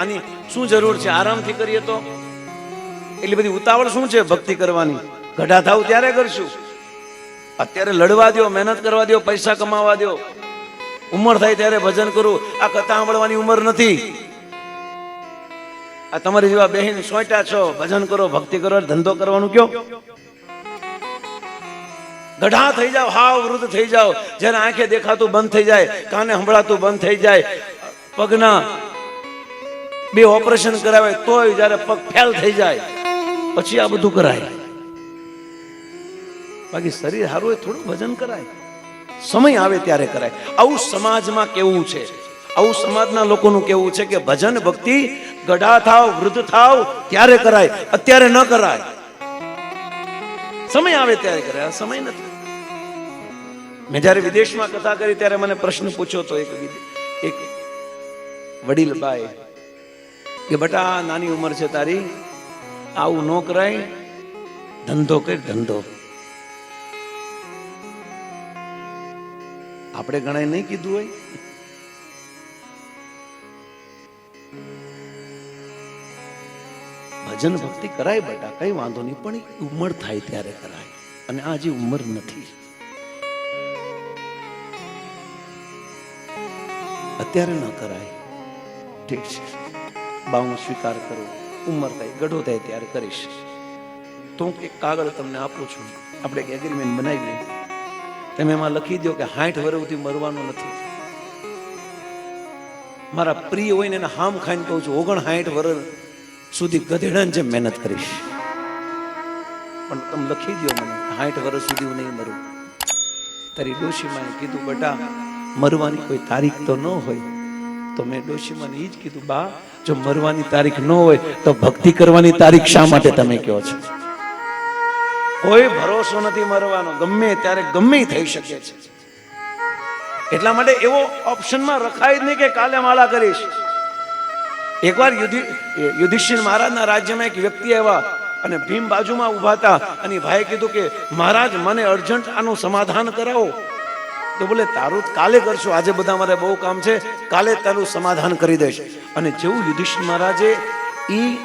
આની શું જરૂર છે? આરામથી કરીએ તો? એટલી બધી ઉતાવળ શું છે ભક્તિ કરવાની? ગઢા થાવ ત્યારે કરશું. અત્યારે લડવા દો મહેનત કરવા દો પૈસા કમાવા દો ઉંમર થાય ત્યારે ભજન કરું. આ કથા સાંભળવાની ઉંમર નથી. આ તમારી જેવા બહેન સોટા છો, ભજન કરો, ભક્તિ કરો, ધંધો કરવાનું કયો? ગઢા થઈ જાવ હાવ વૃદ્ધ થઈ જાવ જેને આંખે દેખાતું બંધ થઈ જાય, કાને સંભળાતું બંધ થઈ જાય. પગના બે ઓપરેશન કરાવે તોય જ્યારે પગ ફેલ થઈ જાય, પછી આ બધું કરાય. બાકી શરીર સારું હોય થોડું ભજન કરાય. સમય આવે ત્યારે કરાય. આવું સમાજમાં કેવું છે? આવું સમાજના લોકોનું કેવું છે કે ભજન ભક્તિ ગઢા થાવ, વૃદ્ધ થાવ, ત્યારે કરાય, અત્યારે ન કરાય. સમય આવે ત્યારે કરાય સમય નથી. મેં જ્યારે વિદેશમાં કથા કરી ત્યારે મને પ્રશ્ન પૂછ્યો તો એક એક વડીલ બાએ કે બટા નાની ઉંમર છે તારી. આવું ન કરાય. ધંધો કર, ધંધો. આપણે ગણાય નહીં કીધું હોય. ભજન ભક્તિ કરાય બેટા, કઈ વાંધો નહીં, પણ ઉંમર થાય ત્યારે કરાય. અને આ જે ઉંમર નથી. અત્યારે ન કરાય. ઠીક છે. બા હું સ્વીકાર કરું, ઉંમર થાય, ગઢો થાય ત્યારે કરીશ. તો હું એક કાગળ તમને આપું છું. આપણે એક એગ્રીમેન્ટ બનાવીએ તમે એમાં લખી દો કે હાઠ વર્ષથી મરવાનું નથી. મારા પ્રિય હોય ને એને હામ ખાઈને કહું છું ઓગણ હાઠ વર્ષ સુધી ગધેડાને જેમ મહેનત કરીશ. પણ તમે લખી દો મને, હાઠ વર્ષ સુધી હું નહીં મરું. તારી ડોશીમાએ કીધું, બેટા, મરવાની કોઈ તારીખ તો ન હોય. તો મેં ડોશીમાને એ જ કીધું, બા, જો મરવાની તારીખ ન હોય તો ભક્તિ કરવાની તારીખ શા માટે તમે કહો છો? કોઈ ભરોસો નથી મરવાનો, ગમે ત્યારે ગમે થઈ શકે છે. એટલા માટે એવો ઓપ્શનમાં રખાય જ નહીં કે કાલે માળા કરીશ. એકવાર યુધિ યુધિષ્ઠિર મહારાજના રાજ્યમાં એક વ્યક્તિ આવ્યા અને ભીમ બાજુમાં ઊભા હતા અને ભાઈ કીધું કે, મહારાજ, મને અર્જન્ટ આનું સમાધાન કરાવો. તો બોલે, તારું કાલે કરશું. આજે બધા મારે બહુ કામ છે. કાલે તારું સમાધાન કરી દઈશ. અને જેવું યુધિષ્ઠિર મહારાજે એ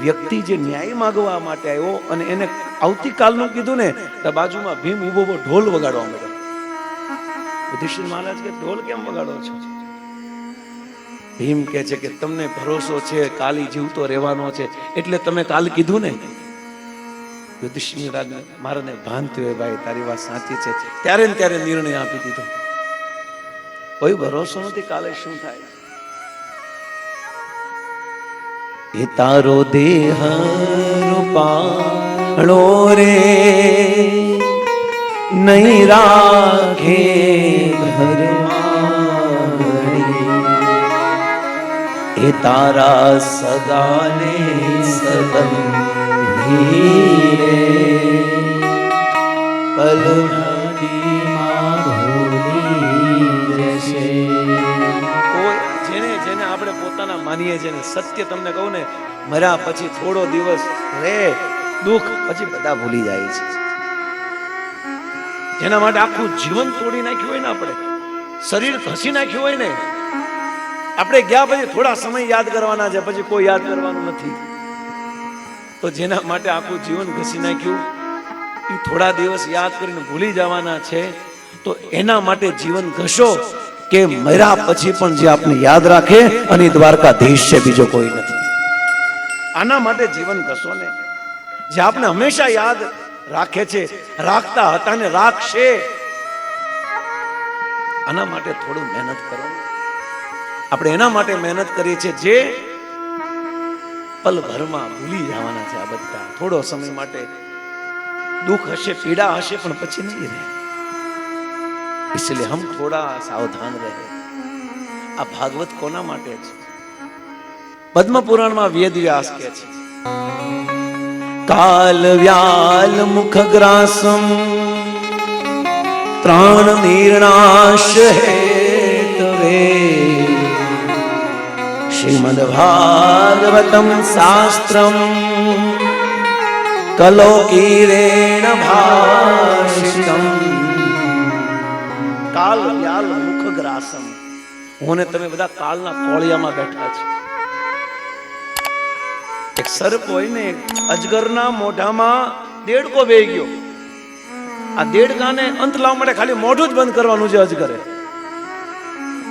વ્યક્તિ જે ન્યાય માગવા માટે આવ્યો અને એને આવતીકાલનું કીધું ને, તો બાજુમાં ભીમ ઊભો ઊભો ઢોલ વગાડવા માંડ્યો. યુધિષ્ઠિર મહારાજ કે, ઢોલ કેમ વગાડો છો? ભીમ કે છે કે, તમને ભરોસો છે, કાલી જીવતો રહેવાનો છે. એટલે તમે કાલ કીધું ને યુધિષ્ઠિર મારાને ભાન થયું ભાઈ, તારી વાત સાચી છે. ત્યારે ને ત્યારે નિર્ણય આપી દીધો. કોઈ ભરોસો નથી કાલે શું થાય. એ તારો દેહ રૂપાણો રે, નહીં રાખે ઘરમાં એ તારા સદાને સંબંધી રે આપણે પોતાના માનીએ છીએ ને સત્ય તમને કહું ને મર્યા પછી થોડો દિવસ રે દુઃખ પછી બધા ભૂલી જાય છે. જેના માટે આખું જીવન તોડી નાખ્યું હોય ને આપણે, શરીર ઘસી નાખ્યું હોય ને, આપણે ગયા પછી થોડા સમય યાદ કરવાના છે, પછી કોઈ યાદ કરવાનું નથી. તો જેના માટે આખું જીવન ઘસી નાખ્યું એ થોડા દિવસ યાદ કરીને ભૂલી જવાના છે. તો એના માટે જીવન ઘસો કે મર્યા પછી પણ જે આપને યાદ રાખે અને દ્વારકાધીશ છે, બીજો કોઈ નથી. આના માટે જીવન ઘસો ને. જે આપને હંમેશા યાદ રાખે છે, રાખતા હતા ને રાખશે. આના માટે થોડું મહેનત કરો. આપણે એના માટે મહેનત કરીએ છીએ જે પલભરમાં ભૂલી જવાના છે આ બધા. થોડો સમય માટે દુઃખ હશે, પીડા હશે, પણ પછી નહીં રહે. એટલે હમ થોડા સાવધાન રહે. આ ભાગવત કોના માટે છે? પદ્મ પુરાણમાં વેદ વ્યાસ કે છે. કાલ વ્યાલ મુખ ગ્રાસમ ત્રાણ નિર્ણાશ હે તવે ભાગવતમ શાસ્ત્રમ કલોકીરેણ ભાષિતમ કાલ વ્યાલ મુખ ગ્રાસમ હું તમે બધા કાલના કોળિયામાં બેઠા છે એક સર્પ હોય ને અજગરના મોઢામાં દેડકો બે ગયો આ દેડકાને અંત લાવવા માટે ખાલી મોઢું જ બંધ કરવાનું છે અજગરે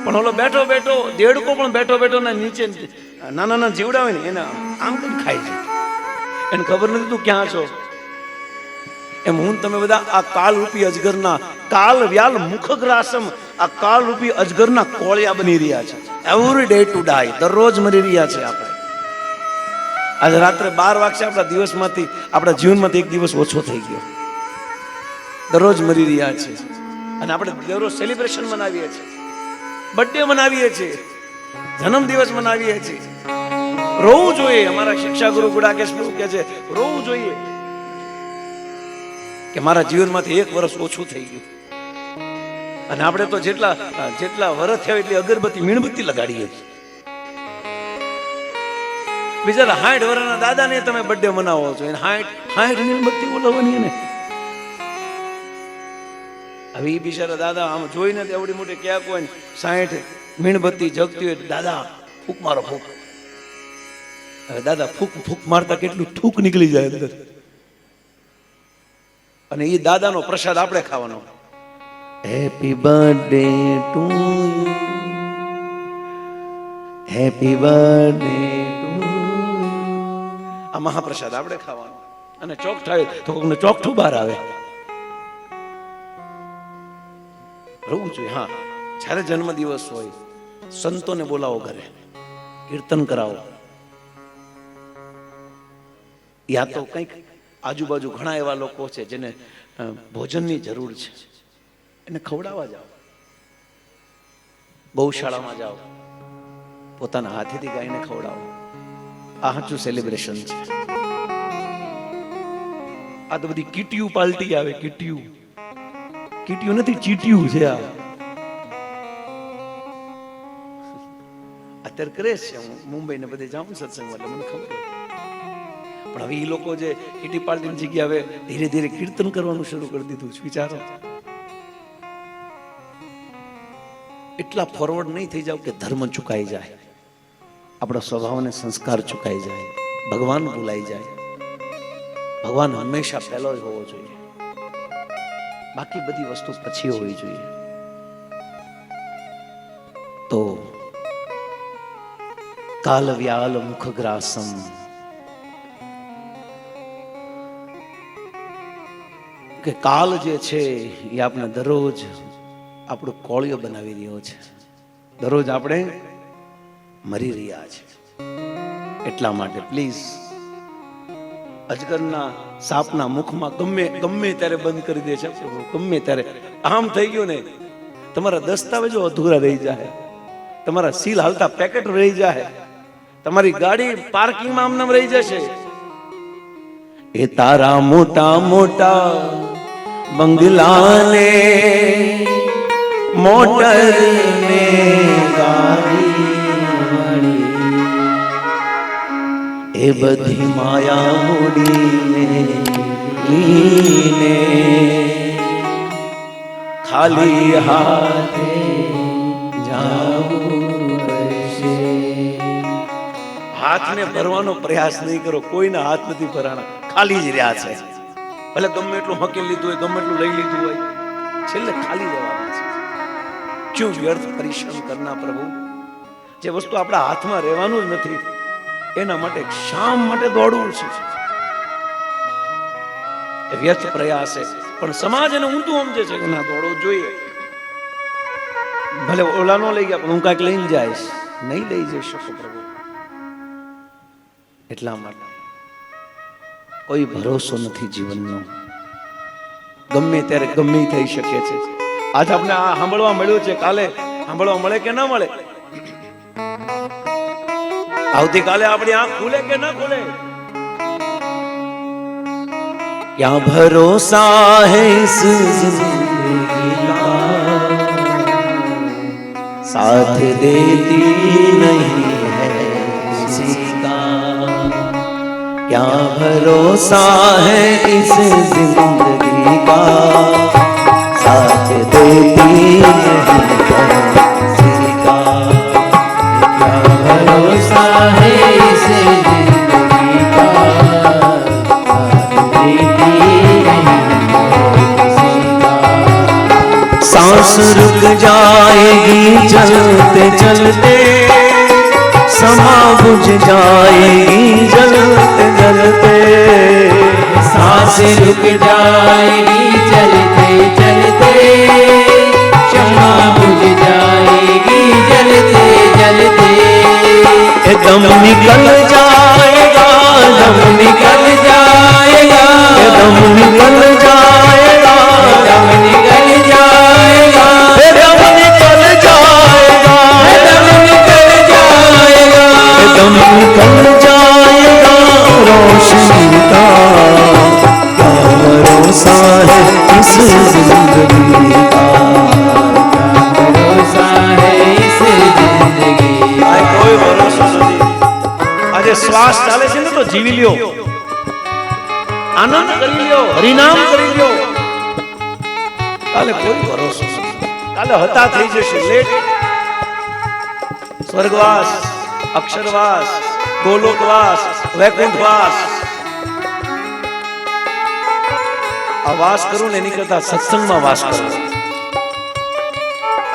પણ ઓલો બેઠો બેઠો, દેડકો પણ બેઠો બેઠો ને નીચે નાના નાના જીવડાવે ને, એને આમ કરી ખાઈ જાય એને ખબર નથી તું ક્યાં છો? એમ હું તમે બધા આ કાલ રૂપી અજગરના કાલ વ્યાલ મુખગ્રાસમ, આ કાલ રૂપી અજગરના કોળિયા બની રહ્યા છે. એવરી ડે ટુ ડાય દરરોજ મરી રહ્યા છે આપણે. આજે રાત્રે બાર વાગશે આપણા દિવસમાંથી, આપણા જીવનમાંથી એક દિવસ ઓછો થઈ ગયો. દરરોજ મરી રહ્યા છે. અને આપણે દરરોજ સેલિબ્રેશન મનાવીએ છીએ. બર્થડે મનાવીએ છીએ. જન્મ દિવસ મનાવીએ છીએ. રોવું જોઈએ. અમારા શિક્ષા ગુરુ ગુડાકેશ પ્રભુ કે છે, રોવું જોઈએ. કે મારા જીવનમાંથી એક વર્ષ ઓછું થઈ ગયું. અને આપણે તો જેટલા જેટલા વર્ષ થયા એટલી અગરબત્તી, મીણબત્તી લગાડીએ બિચારા હાઠ વર્ષના દાદાને તમે બર્થડે મનાવો છો. એને હાઠ હાઠ મીણબત્તી બોલાવવાની ને હવે એ બિચારા દાદા આમ જોઈને એવડી મોટી ક્યાંક હોય ને સાઠ મીણબત્તી જગતી હોય દાદા ફૂક મારો ફૂક. હવે દાદા ફૂક ફૂક મારતા કેટલું થૂક નીકળી જાય અંદર. અને એ દાદાનો પ્રસાદ આપણે ખાવાનો. Happy birthday to happy birthday to આ મહાપ્રસાદ આપણે ખાવાનો. અને ચોક થાય તો કોકને ચોકઠું બહાર આવે. રહું જોઈએ હા. જ્યારે જન્મદિવસ હોય, સંતોને બોલાવો ઘરે, કીર્તન કરાવો. યા તો કંઈક આજુબાજુ ઘણા એવા લોકો છે જેને ભોજનની જરૂર છે. એને ખવડાવવા જાઓ. ગૌશાળામાં જાઓ. પોતાના હાથેથી ગાયને ખવડાવો. આ સાચું સેલિબ્રેશન છે. આ તો બધી કીટીયું પાલટી આવે, કીટીયું. કીટીયું નથી ચીટ્યું છે આ. અત્યારે કરે છે હું મુંબઈ ને બધે જાઉં સત્સંગમાં, એટલે મને ખબર પણ હવે એ લોકો જે કીટી પાર્ટીની જગ્યા હવે ધીરે ધીરે કીર્તન કરવાનું શરૂ કરી દીધું છે, વિચારો. એટલા ફોરવર્ડ નહીં થઈ જાવ કે ધર્મ ચુકાઈ જાય. આપણા સ્વભાવ અને સંસ્કાર ચુકાઈ જાય. ભગવાન ભૂલાઈ જાય. ભગવાન હંમેશા પહેલો જ હોવો જોઈએ. બાકી બધી વસ્તુ પછી હોવી જોઈએ. તો કાલ વ્યાલ મુખગ્રાસમ. કે કાલ જે છે એ આપણે દરરોજ આપણું કોળિયો બનાવી રહ્યો છે. દરરોજ આપણે મરી રહ્યા છે. એટલા માટે પ્લીઝ અજગરના સાપના મુખમાં ગમે ગમે ત્યારે બંધ કરી દે છે. ગમે ત્યારે. આમ થઈ ગયું ને, તમારા દસ્તાવેજો અધૂરા રહી જાય. તમારા સીલ હાલતા પેકેટ રહી જાય. તમારી ગાડી પાર્કિંગમાં આમનામ રહી જશે. એ તારા મોટા મોટા બંગલાને મોટર ને ગાડી. એ બધી માયા મૂડીને લીને ખાલી હાથે હાથને ભરવાનો પ્રયાસ નહીં કરો, કોઈના હાથ નથી ભરાણા, ખાલી જ રહ્યા છે. ભલે ગમે એટલું હકી લીધું હોય, ગમે એટલું લઈ લીધું હોય, છેલ્લે ખાલી રહેવાના છે. ક્યું વ્યર્થ પરિશ્રમ કરના પ્રભુ? જે વસ્તુ આપણા હાથમાં રહેવાનું જ નથી એના માટે શામ માટે દોડવું છે. એ વ્યર્થ પ્રયાસ છે. પણ સમાજ એને ઊંધું સમજે છે કે ના, દોડવો જોઈએ. ભલે ઓલા નો લઈ ગયા, પણ હું કાંઈક લઈને જઈશ. નહીં લઈ જઈ શકો પ્રભુ. એટલા માટે. કોઈ ભરોસો નથી જીવનનો. ગમે ત્યારે ગમે થઈ શકે છે. આજ આપણે આ સાંભળવા મળ્યું છે, કાલે સાંભળવા મળે કે ના મળે? આવતીકાલે આપણી આંખ ખુલે કે ના ખુલે क्या भरोसा है इस जिंदगी का साथ देती नहीं है किसी का क्या भरोसा है इस जिंदगी का साथ देती चलते समा बुझ जाएगी जलते जलते सांसें रुक जाएगी जलते શ્વાસ ચાલે છે ને તો જીવી લ્યો. આનંદ કરી લ્યો. હરિનામ કરી લ્યો. કાલે કોઈ ભરોસો કાલે હતા થઈ જશે. લેટ. સ્વર્ગવાસ અક્ષરવાસ ગોલોકવાસ વૈકુંઠવાસ. આ વાસ કરું ને એની કરતા સત્સંગમાં વાસ કરું.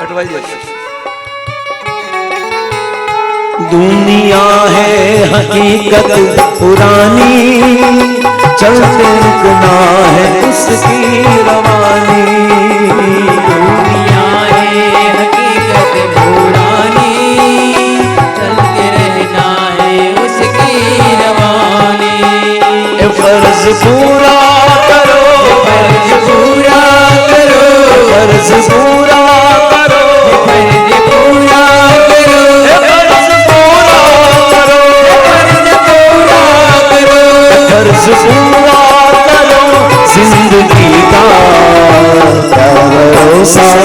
અટવાઈ જશે. दुनिया है हकीकत पुरानी चलते रुकना है उसकी रवानी। दुनिया है हकीकत पुरानी चलते रहना है उसकी रवानी। फ़र्ज़ पूरा करो फ़र्ज़ पूरा करो। फ़र्ज़ पूरा Gonçalves.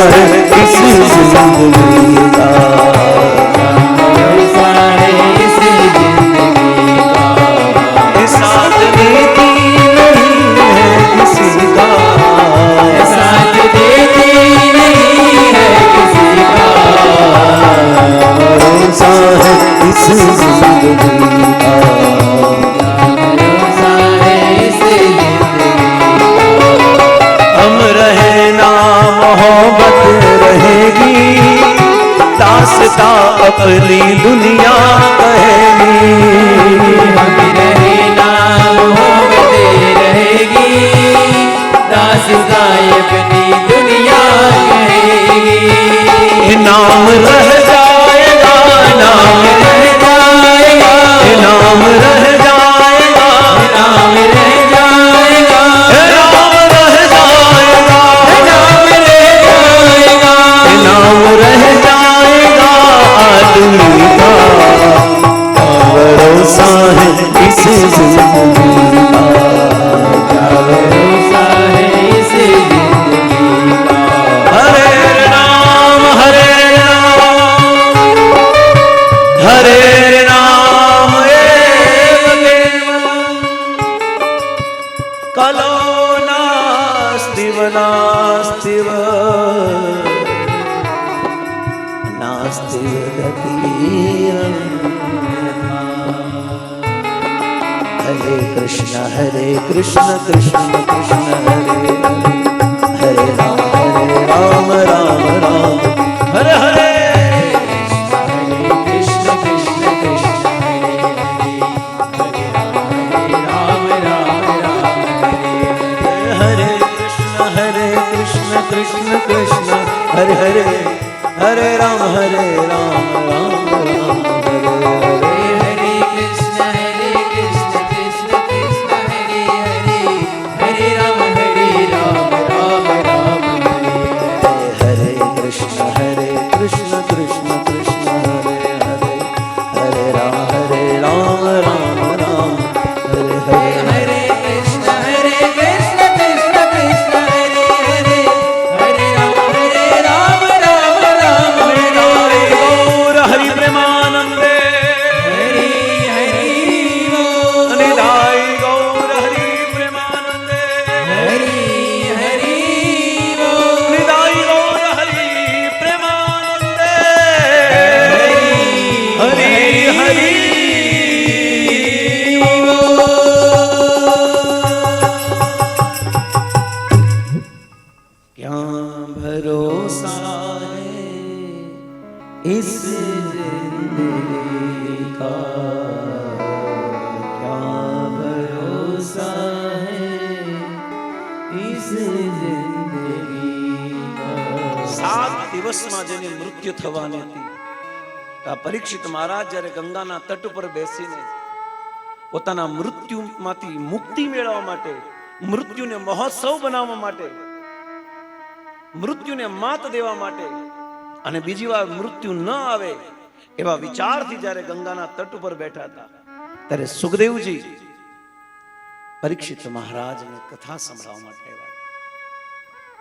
દિવસમાં જેની મૃત્યુ થવાની હતી. આ પરીક્ષિત મહારાજ જ્યારે ગંગાના તટ પર બેસીને પોતાના મૃત્યુમાંથી મુક્તિ મેળવવા માટે, મૃત્યુને મહોત્સવ બનાવવા માટે, મૃત્યુને માત દેવા માટે અને બીજી વાર મૃત્યુ ન આવે એવા વિચારથી જ્યારે ગંગાના તટ ઉપર બેઠા હતા, ત્યારે સુખદેવજી પરીક્ષિત મહારાજને કથા સંભળાવવા માટે આવ્યા.